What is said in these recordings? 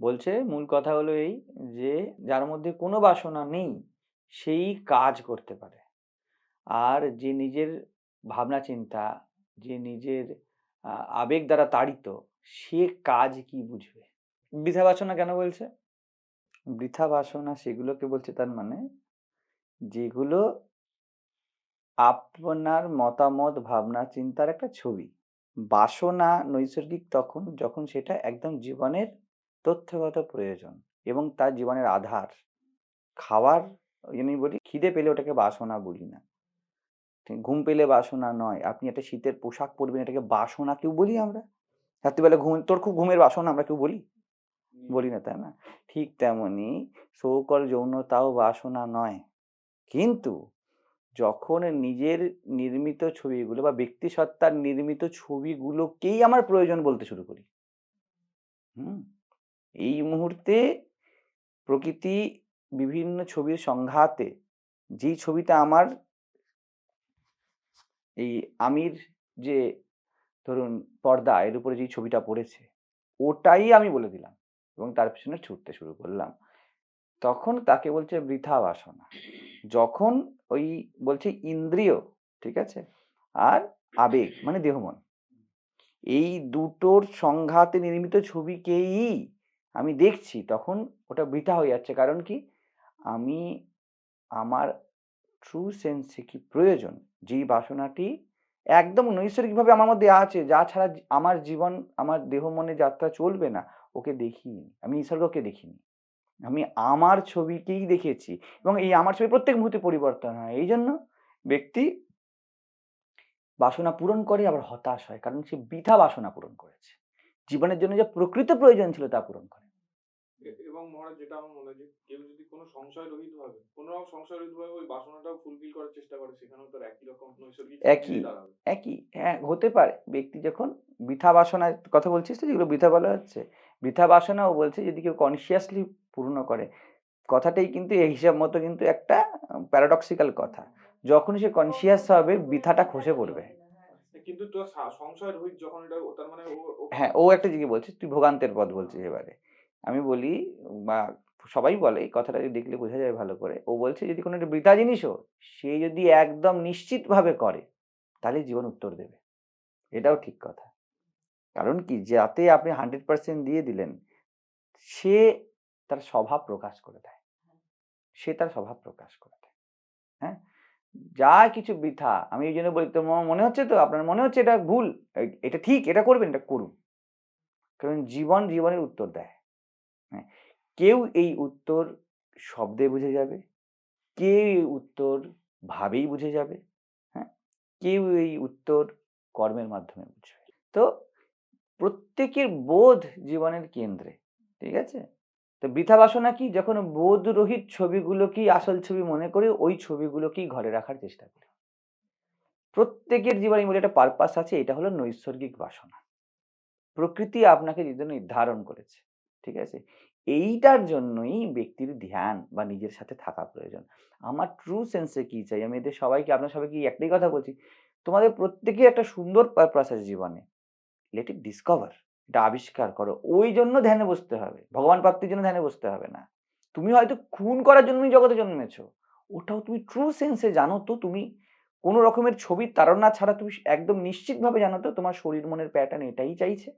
বলছে, মূল কথা হলো এই যে, যার মধ্যে কোনো বাসনা নেই, সেই কাজ করতে পারে। আর যে নিজের ভাবনা চিন্তা, যে নিজের আবেগ দ্বারা তাড়িত, সে কাজ কি বুঝবে? বৃথা বাসনা কেন বলছে? বৃথা বাসনা সেগুলোকে বলছে তার মানে যেগুলো আপনার মতামত, ভাবনা, চিন্তার একটা ছবি। বাসনা নৈসর্গিক তখন, যখন সেটা একদম জীবনের তথ্যগত প্রয়োজন এবং তার জীবনের আধার। খাওয়ার ওই জন্যই বলি খিদে পেলে ওটাকে বাসনা বলি না। ঘুম পেলে বাসনা নয়। আপনি একটা শীতের পোশাক পরবেন এটাকে বাসনা কেউ বলি আমরা? রাত্রিবেলা ঘুম তোর খুব ঘুমের বাসনা আমরা কেউ বলি? বলি না তাই না? ঠিক তেমনি সৌকল যৌনতাও বাসনা নয়। কিন্তু যখন নিজের নির্মিত ছবিগুলো বা ব্যক্তি সত্তার নির্মিত ছবিগুলোকেই আমার প্রয়োজন বলতে শুরু করি। হুম? এই মুহূর্তে প্রকৃতি বিভিন্ন ছবির সংঘাতে, যেই ছবিটা আমার এই আমির যে ধরুন পর্দা, এর উপরে যেই ছবিটা পড়েছে, ওটাই আমি বলে দিলাম এবং তার পিছনে ছুটতে শুরু করলাম। তখন তাকে বলছে বৃথা বাসনা। যখন ওই বলছে ইন্দ্রিয়, ঠিক আছে? আর আবেগ মানে দেহমন। এই দুটোর সংঘাতে নির্মিত ছবিকেই আমি দেখছি তখন ওটা বৃথা হয়ে যাচ্ছে। কারণ কি? আমি আমার ট্রু সেন্সে কি প্রয়োজন? যেই বাসনাটি একদম নৈসর্গিকভাবে আমার মধ্যে আছে, যা ছাড়া আমার জীবন, আমার দেহ মনে যাত্রা চলবে না, ওকে দেখিনি আমি নিসর্গকে দেখিনি। আমি আমার ছবিকেই দেখেছি এবং এই আমার ছবি প্রত্যেক মুহূর্তে পরিবর্তন হয়। এই জন্য ব্যক্তি বাসনা পূরণ করে, আবার হতাশ হয়। কারণ সে বৃথা বাসনা পূরণ করেছে। জীবনের জন্য যে প্রকৃত প্রয়োজন ছিল তা পূরণ করে। এবং মহারাজ যেটা আমার মনে হয় যে কেউ যদি কোনো সংশয় রহিত ভাবে কোনো রকম সংশয় রহিত ভাবে ওই বাসনাটাও ফুলফিল করার চেষ্টা করে সেখানেও তার একই রকম নৈসর্গিক একই। একই হ্যাঁ হতে পারে। ব্যক্তি যখন বৃথা বাসনার কথা বলছিস তো যেগুলো বৃথা বলা হচ্ছে বৃথা বাসনাও বলছে যদি কেউ কনসিয়াসলি পূর্ণ করে কথাটাই কিন্তু এই হিসাব মতো কিন্তু একটা প্যারাডক্সিক্যাল কথা। যখন সে কনসিয়াস হবে বৃথাটা খসে পড়বে। কিন্তু তোর সংশয় রহিত যখন এটা তার মানে হ্যাঁ ও একটা জিনিস বলছে তুই ভোগান্তের পথ বলছিস এবারে। আমি বলি বা সবাই বলে, এই কথাটা দেখলে বোঝা যায় ভালো করে। ও বলছে, যদি কোনো একটা বৃথা জিনিসও সে যদি একদম নিশ্চিতভাবে করে, তাহলে জীবন উত্তর দেবে। এটাও ঠিক কথা। কারণ কি, যাতে আপনি হান্ড্রেড পার্সেন্ট দিয়ে দিলেন, সে তার স্বভাব প্রকাশ করে দেয়। সে তার স্বভাব প্রকাশ করে দেয়। হ্যাঁ? যা কিছু বৃথা, আমি এই জন্য বলি, তোমার মনে হচ্ছে তো? আপনার মনে হচ্ছে এটা ভুল? এটা ঠিক, এটা করবেন, এটা করুন। কারণ জীবন জীবনের উত্তর দেয়। হ্যাঁ কেউ এই উত্তর শব্দে বুঝে যাবে, কেউ এই উত্তর ভাবেই বুঝে যাবে হ্যাঁ কেউ এই উত্তর কর্মের মাধ্যমে বুঝবে। তো প্রত্যেকের বোধ জীবনের কেন্দ্রে, ঠিক আছে? তো বৃথা বাসনা কি? যখন বোধরহিত ছবিগুলোকেই আসল ছবি মনে করে, ওই ছবিগুলোকেই ঘরে রাখার চেষ্টা করি। প্রত্যেকের জীবনে বলে একটা পারপাস আছে, এটা হলো নৈসর্গিক বাসনা। প্রকৃতি আপনাকে যে নির্ধারণ করেছে। ঠিক আছে? এইটার জন্যই ব্যক্তির ধ্যান বা নিজের সাথে থাকা প্রয়োজন। আমার ট্রু সেন্সে কি চাই? আমি এদের সবাইকে, আপনার সবাইকে একটাই কথা বলছি। তোমাদের প্রত্যেকের একটা সুন্দর পারপাস আছে জীবনে। লেট ইট ডিসকভার এটা আবিষ্কার করো। ওই জন্য ধ্যানে বসতে হবে। ভগবান প্রাপ্তির জন্য ধ্যানে বসতে হবে না। তুমি হয়তো খুন করার জন্যই জগতে জন্মেছো। ওটাও তুমি ট্রু সেন্সে জানো তো তুমি। কোনো রকমের ছবির তাড়না ছাড়া তুমি একদম নিশ্চিতভাবে জানো তো তোমার শরীর মনের প্যাটার্ন এটাই চাইছে।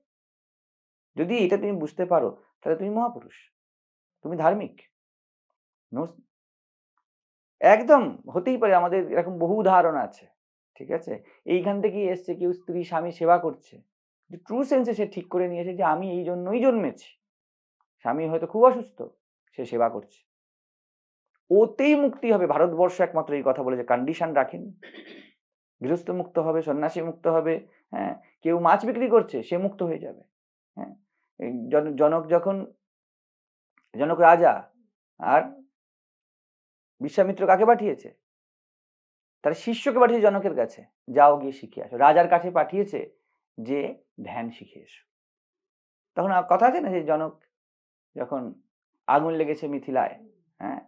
যদি এটা তুমি বুঝতে পারো, তাহলে তুমি মহাপুরুষ, তুমি ধার্মিক। একদম হতেই পারে আমাদের এরকম বহু উদাহরণ আছে, ঠিক আছে? এইখান থেকেই এসছে কেউ স্ত্রী, স্বামী সেবা করছে। ট্রু সেন্সে সে ঠিক করে নিয়েছে যে আমি এই জন্যই জন্মেছি। স্বামী হয়তো খুব অসুস্থ, সে সেবা করছে। ওতেই মুক্তি হবে। ভারতবর্ষ একমাত্র এই কথা বলে যে কন্ডিশন রাখেনি। গৃহস্থ মুক্ত হবে, সন্ন্যাসী মুক্ত হবে হ্যাঁ? কেউ মাছ বিক্রি করছে, সে মুক্ত হয়ে যাবে। জনক যখন, জনক রাজা আর বিশ্বামিত্র কাকে পাঠিয়েছে? তার শিষ্যকে পাঠিয়েছে জনকের কাছে। যাও গিয়ে শিখে আসো। রাজার কাছে পাঠিয়েছে যে ধ্যান শিখে এসো। তখন কথা আছে না যে জনক যখন আগুন লেগেছে মিথিলায় হ্যাঁ?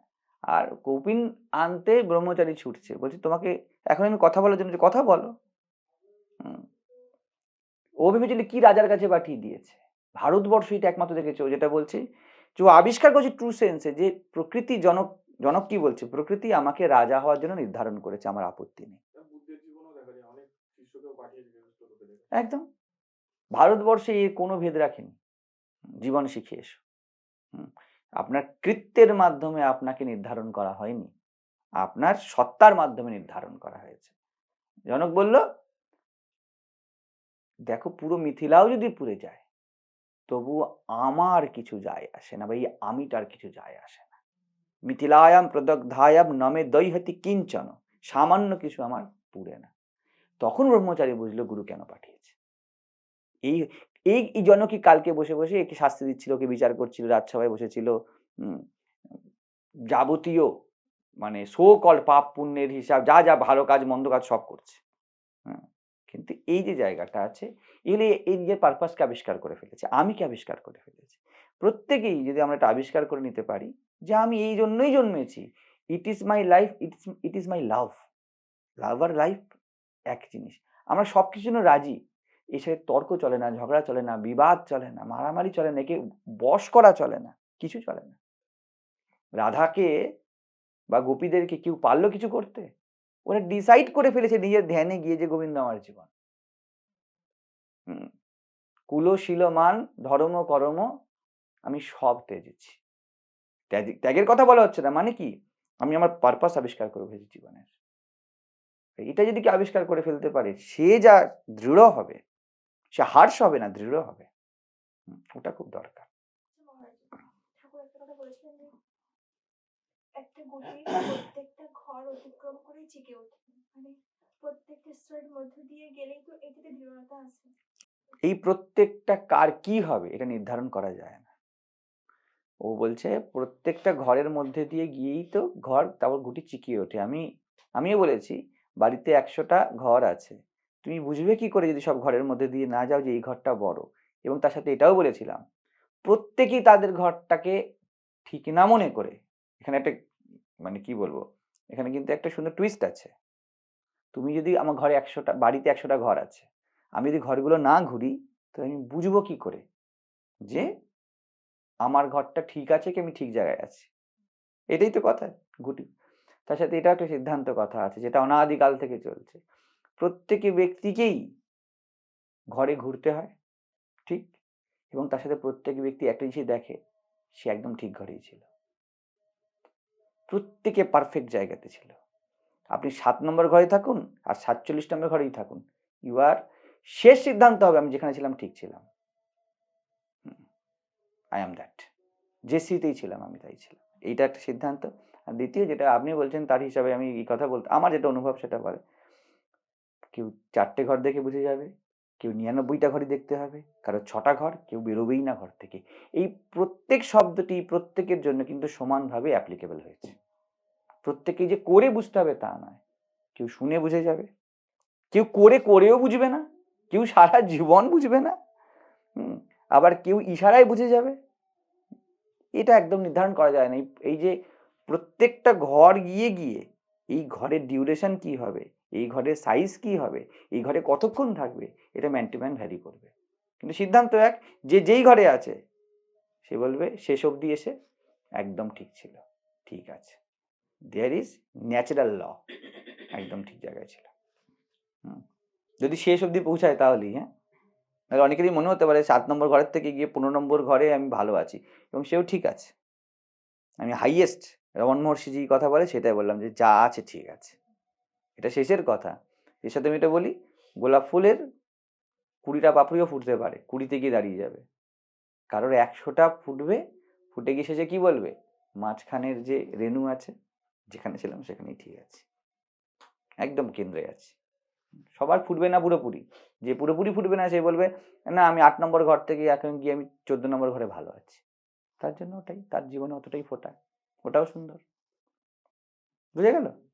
আর কৌপিন আনতে ব্রহ্মচারী ছুটছে। বলছে, তোমাকে এখন আমি কথা বলার জন্য কথা বলো। ও ভেবেছিল কি রাজার কাছে পাঠিয়ে দিয়েছে। ভারতবর্ষ এটা একমাত্র দেখেছে ও যেটা বলছে যে ও আবিষ্কার করছে ট্রু সেন্সে যে প্রকৃতি জনক জনক কি বলছে? প্রকৃতি আমাকে রাজা হওয়ার জন্য নির্ধারণ করেছে আমার আপত্তি নেই। একদম। ভারতবর্ষে এর কোনো ভেদ রাখেনি। জীবন শিখে এসো। হুম। আপনার কৃত্যের মাধ্যমে আপনাকে নির্ধারণ করা হয়নি। আপনার সত্তার মাধ্যমে নির্ধারণ করা হয়েছে। জনক বলল দেখো পুরো মিথিলাও যদি পুড়ে যায় তবু আমার কিছু যায় আসে না বা এই আমিটার কিছু যায় আসে না। মিথিলায়াম প্রদগ্ধায়াম নমে দৈহতি কিঞ্চন সামান্য কিছু আমার পুড়ে না। তখন ব্রহ্মচারী বুঝলো, গুরু কেন পাঠিয়েছে? এই এই এই কি কালকে বসে বসে একে শাস্তি দিচ্ছিল, ওকে বিচার করছিল, রাজসভায় বসেছিল যাবতীয় মানে সো কল পাপ পুণ্যের হিসাব, যা যা ভালো কাজ, মন্দ কাজ সব করছে। কিন্তু এই যে জায়গাটা আছে, এগুলি এই নিজের পারপাসকে আবিষ্কার করে ফেলেছে আমি কি আবিষ্কার করে ফেলেছি। প্রত্যেকেই যদি আমরা এটা আবিষ্কার করে নিতে পারি যে আমি এই জন্যই জন্মেছি it is my life it's it is my love love R life এক জিনিস। আমরা সব কিছু জন্য রাজি। এর সাথে তর্ক চলে না, ঝগড়া চলে না, বিবাদ চলে না, মারামারি চলে না, একে বশ করা চলে না, কিছু চলে না। রাধাকে বা গোপীদেরকে কেউ পারল কিছু করতে? ওরা ডিসাইড করে ফেলেছে নিজের ধ্যানে গিয়ে যে গোবিন্দ আমার জীবন। কুল, শিল, মান, ধর্ম, কর্ম, আমি সব ত্যাজেছি। ত্যাগ- ত্যাগের কথা বলা হচ্ছে না মানে কি? আমি আমার পারপাস আবিষ্কার করে ফেলেছি জীবনের। এটা যদি কি আবিষ্কার করে ফেলতে পারে, সে যা দৃঢ় হবে, সে হার্স হবে না, দৃঢ় হবে। ওটা খুব দরকার। ঠাকুর একটা ঘর অতিক্রম করে জেগে ওঠে। মানে প্রত্যেকটা স্তরের মধ্য দিয়ে গেলেই তো এটাতে দৃঢ়তা আসে এই প্রত্যেকটা কার কি হবে এটা নির্ধারণ করা যায় না। ও বলছে, প্রত্যেকটা ঘরের মধ্যে দিয়ে গিয়েই তো ঘর তারপর গুটি চিকিয়ে ওঠে। আমি, আমিও বলেছি, বাড়িতে একশোটা ঘর আছে। তুমি বুঝবে কি করে যদি সব ঘরের মধ্যে দিয়ে না যাও যে এই ঘরটা বড়? এবং তার সাথে এটাও বলেছিলাম, প্রত্যেকেই তাদের ঘরটাকে ঠিক না মনে করে। এখানে একটা মানে কি বলব? এখানে কিন্তু একটা সুন্দর টুইস্ট আছে। তুমি যদি আমার ঘরে একশোটা বাড়িতে একশোটা ঘর আছে, আমি যদি ঘরগুলো না ঘুরি, তাহলে আমি বুঝব কি করে? যে আমার ঘরটা ঠিক আছে কি আমি ঠিক জায়গায় আছি। এটাই তো কথা, গুটি। তার সাথে এটা একটা সিদ্ধান্ত কথা আছে, যেটা অনাদিকাল থেকে চলছে। প্রত্যেকে ব্যক্তিকেই ঘরে ঘুরতে হয়, ঠিক? এবং তার সাথে প্রত্যেক ব্যক্তি একটা জিনিস দেখে, সে একদম ঠিক ঘরেই ছিল। প্রত্যেকে পারফেক্ট জায়গাতে ছিল। আপনি সাত নম্বর ঘরে থাকুন আর সাতচল্লিশ নম্বর ঘরেই থাকুন। ইউ আর শেষ সিদ্ধান্ত হবে আমি যেখানে ছিলাম ঠিক ছিলাম। আই অ্যাম দ্যাট যে স্থিতিতেই ছিলাম আমি তাই ছিলাম। এইটা একটা সিদ্ধান্ত। আর দ্বিতীয় যেটা আপনি বলছেন তার হিসাবে আমি এই কথা বলতে, আমার যেটা অনুভব সেটা বলে। কেউ চারটে ঘর দেখে বুঝে যাবে। কেউ নিরানব্বইটা ঘরই দেখতে হবে, কারও ছটা ঘর, কেউ বেরোবেই না ঘর থেকে। এই প্রত্যেক শব্দটি প্রত্যেকের জন্য কিন্তু সমানভাবে অ্যাপ্লিকেবল হয়েছে। প্রত্যেকে যে করে বুঝতে হবে তা নয়। কেউ শুনে বুঝে যাবে, কেউ করে করেও বুঝবে না, কেউ সারা জীবন বুঝবে না আবার কেউ ইশারায় বুঝে যাবে। এটা একদম নির্ধারণ করা যায় না। এই- এই যে প্রত্যেকটা ঘর গিয়ে গিয়ে এই ঘরের ডিউরেশন কি হবে এই ঘরের সাইজ কি হবে? এই ঘরে কতক্ষণ থাকবে? এটা ম্যান টু ম্যান ভ্যারি করবে। কিন্তু সিদ্ধান্ত এক, যে যেই ঘরে আছে, সে বলবে, শেষ অবধি এসে একদম ঠিক ছিল। ঠিক আছে। দেয়ার ইজ ন্যাচারাল ল একদম ঠিক জায়গায় ছিল। যদি শেষ অবধি পৌঁছায় তাহলেই হ্যাঁ? নাহলে অনেকেরই মনে হতে পারে, সাত নম্বর ঘরের থেকে গিয়ে পনেরো নম্বর ঘরে আমি ভালো আছি এবং সেও ঠিক আছে। আমি হাইয়েস্ট রমন মহর্ষিজি কথা বলে সেটাই বললাম যে, যা আছে ঠিক আছে। এটা শেষের কথা। এর সাথে আমি এটা বলি, গোলাপ ফুলের কুড়িটা পাপড়িও ফুটতে পারে, কুড়িতে গিয়ে দাঁড়িয়ে যাবে। কারোর একশোটা ফুটবে, ফুটে গিয়ে শেষে কি বলবে? মাঝখানের যে রেণু আছে, যেখানে ছিলাম সেখানেই ঠিক আছে। একদম কেন্দ্রে আছে। সবার ফুটবে না পুরোপুরি। যে পুরোপুরি ফুটবে না, সে বলবে, না, আমি আট নম্বর ঘর থেকে এখন গিয়ে আমি চোদ্দ নম্বর ঘরে ভালো আছি। তার জন্য ওটাই, তার জীবনে অতটাই ফোটা। ওটাও সুন্দর। বুঝে গেল?